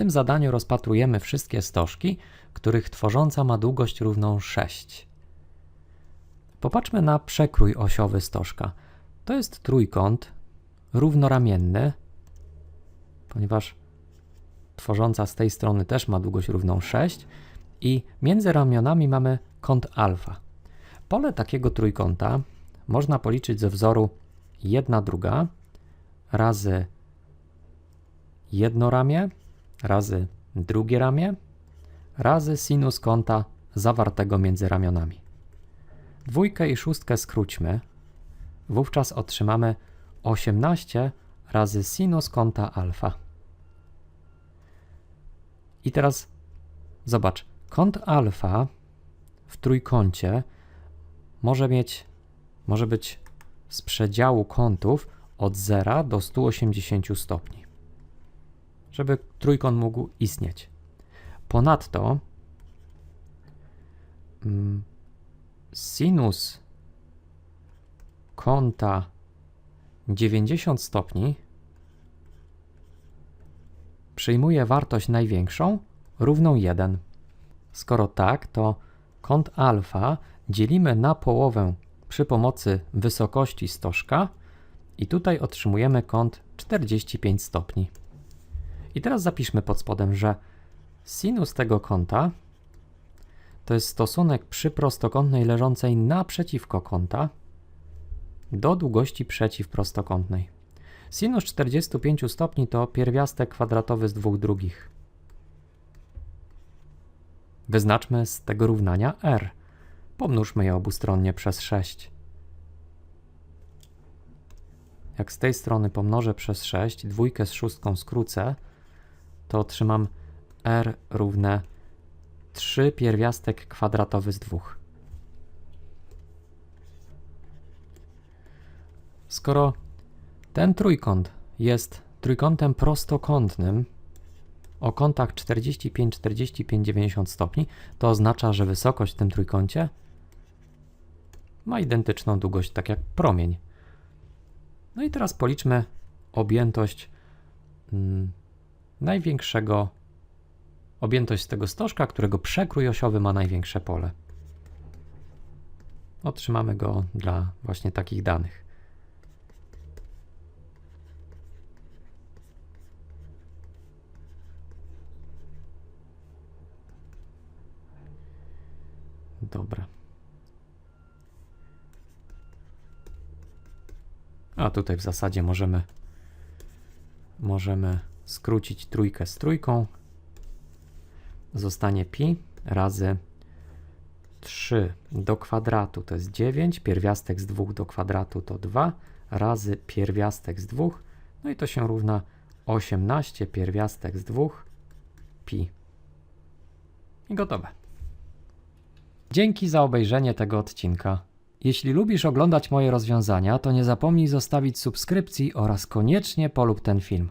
tym zadaniu rozpatrujemy wszystkie stożki, których tworząca ma długość równą 6. Popatrzmy na przekrój osiowy stożka. To jest trójkąt równoramienny, ponieważ tworząca z tej strony też ma długość równą 6 i między ramionami mamy kąt alfa. Pole takiego trójkąta można policzyć ze wzoru 1 druga razy jedno ramię razy drugie ramię razy sinus kąta zawartego między ramionami. Dwójkę i szóstkę skróćmy. Wówczas otrzymamy 18 razy sinus kąta alfa. I teraz zobacz, kąt alfa w trójkącie może mieć, może być z przedziału kątów od 0 do 180 stopni, żeby trójkąt mógł istnieć. Ponadto mm, sinus kąta 90 stopni przyjmuje wartość największą równą 1. Skoro tak, to kąt alfa dzielimy na połowę przy pomocy wysokości stożka i tutaj otrzymujemy kąt 45 stopni. I teraz zapiszmy pod spodem, że sinus tego kąta to jest stosunek przy prostokątnej leżącej naprzeciwko kąta do długości przeciwprostokątnej. Sinus 45 stopni to pierwiastek kwadratowy z dwóch drugich. Wyznaczmy z tego równania r. Pomnóżmy je obustronnie przez 6. Jak z tej strony pomnożę przez 6, dwójkę z szóstką skrócę, to otrzymam r równe 3 pierwiastek kwadratowy z 2. Skoro ten trójkąt jest trójkątem prostokątnym o kątach 45, 45, 90 stopni, to oznacza, że wysokość w tym trójkącie ma identyczną długość, tak jak promień. No i teraz policzmy objętość mm, największego, objętość tego stożka, którego przekrój osiowy ma największe pole. Otrzymamy go dla właśnie takich danych. Dobra. A tutaj w zasadzie możemy możemy skrócić trójkę z trójką. Zostanie pi razy 3 do kwadratu to jest 9, pierwiastek z 2 do kwadratu to 2, razy pierwiastek z 2, no i to się równa 18 pierwiastek z 2 pi. I gotowe. Dzięki za obejrzenie tego odcinka. Jeśli lubisz oglądać moje rozwiązania, to nie zapomnij zostawić subskrypcji oraz koniecznie polub ten film.